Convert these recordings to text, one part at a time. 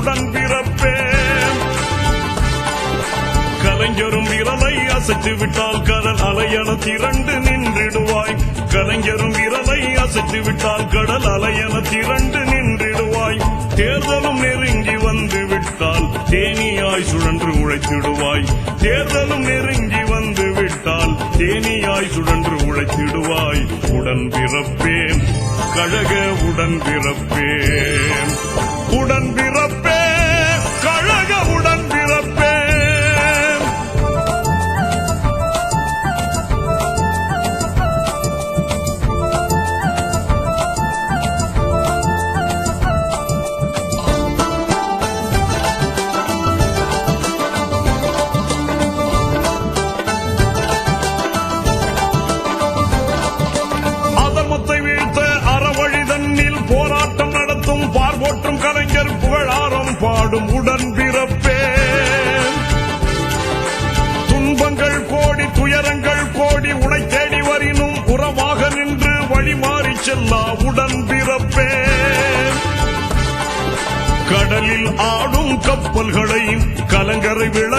உடன் பிறப்பேன் கலைஞரும் விரலை அசைத்து விட்டால் கடல் அலையன திரண்டு நின்றிடுவாய். கலைஞரும் விரலை அசைத்து விட்டால் கடல் அலையன திரண்டு நின்றிடுவாய். தேர்தலும் நெருங்கி வந்து விட்டால் தேனியாய் சுழன்று உழைத்திடுவாய். தேர்தலும் நெருங்கி வந்து விட்டால் தேனியாய் சுழன்று உழைத்திடுவாய். உடன் பிறப்பேன் கழக உடன் பிறப்பேன் உடன் வரினும் உறவாக நின்று வழி மாறி செல்லா உடன் பிறப்பே கடலில் ஆடும் கப்பல்களை கலங்கரை விழ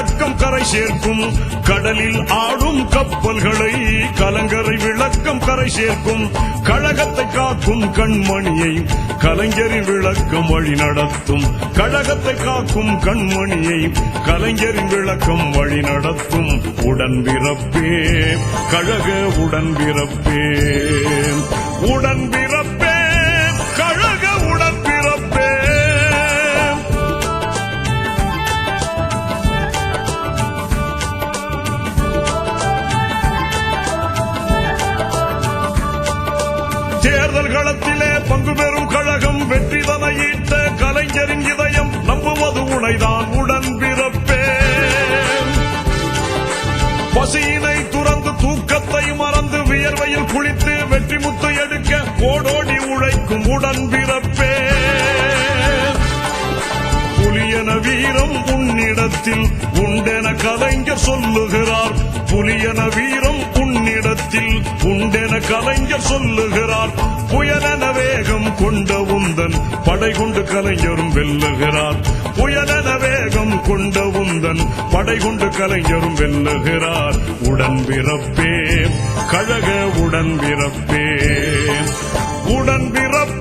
கரை சேர்க்கும். கடலில் ஆடும் கப்பல்களை கலங்கரை விளக்கம் கரை சேர்க்கும். கழகத்தை காக்கும் கண்மணியை கலைஞரின் விளக்கம் வழி நடத்தும். கழகத்தை காக்கும் கண்மணியை கலைஞரின் விளக்கம் வழி நடத்தும். உடன் பிறப்பே கழக உடன் பிறப்பே உடன் பிறப்பே தேர்தல் களத்திலே பங்கு பெறும் கழகம் வெற்றி ஈட்ட கலைஞரின் இதயம் நம்புவது உனைதான் உடன் பிறப்பே பசியினை துறந்து தூக்கத்தை மறந்து வியர்வையில் குளித்து வெற்றி முத்து எடுக்க கோடோடி உழைக்கும் உடன் பிறப்பே புலியன வீரம் உன்னிடத்தில் உண்டென கலைஞர் சொல்லுகிறார். புலியன வீரம் உன்னிடத்தில் உண்டென கலைஞர் சொல்லுகிறார். புயலன வேகம் கொண்ட உந்தன் படை கொண்டு கலைஞரும் வெல்லுகிறார். புயலன வேகம் கொண்ட உந்தன் படை கொண்டு கலைஞரும் வெல்லுகிறார். உடன் பிறப்பே கழக உடன் பிறப்பே உடன் பிறப்பே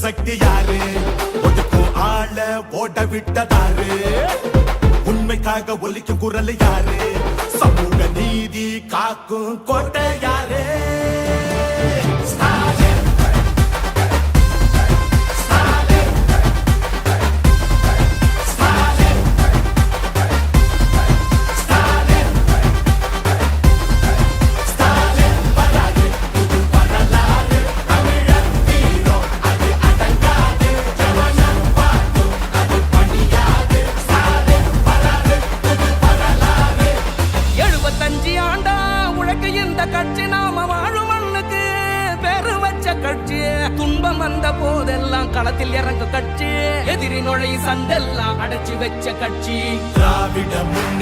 சக்தி யாரு? ஒதுக்கும் ஆள ஓட விட்டதாரு. உண்மைக்காக ஒலிக்கும் குரல் யாரு? சமூக நீதி காக்கும் கோட்டை யாரு?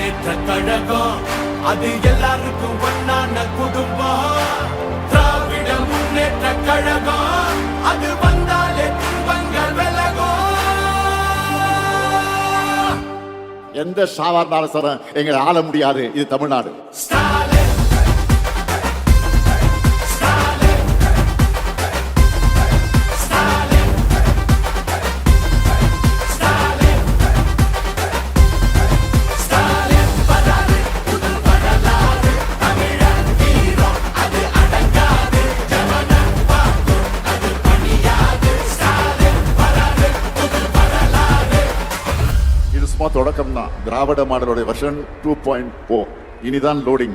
முன்னேற்ற கழகம். அது எல்லாருக்கும் ஒன்னான குடும்பம். திராவிட முன்னேற்ற கழகம். அது வந்தாலே துன்பங்கள் விலகும். எந்த சாவார்ந்தாலும் எங்களை ஆள முடியாது. இது தமிழ்நாடு. திராவிட மாடலோட வெர்ஷன் டூ பாயிண்ட் போ இனிதான் லோடிங்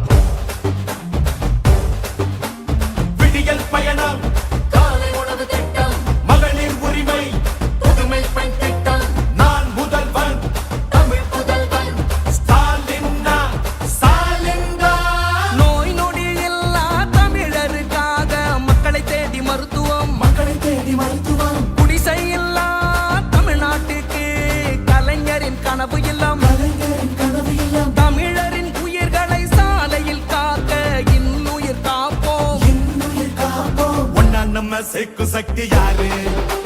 நம்ம சக்தி யாரு?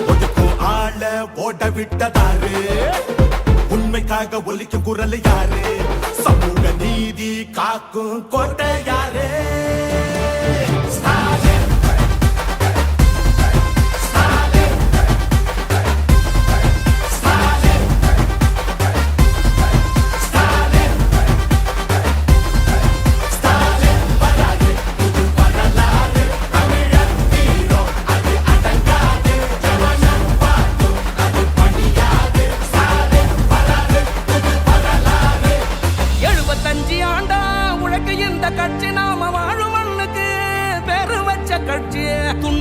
ஒதுக்கும் ஆள ஓட விட்டதாரு. உண்மைக்காக ஒலிக்கும் குரல் யாரு? சமூக நீதி காக்கும் கோட்டை யாரு?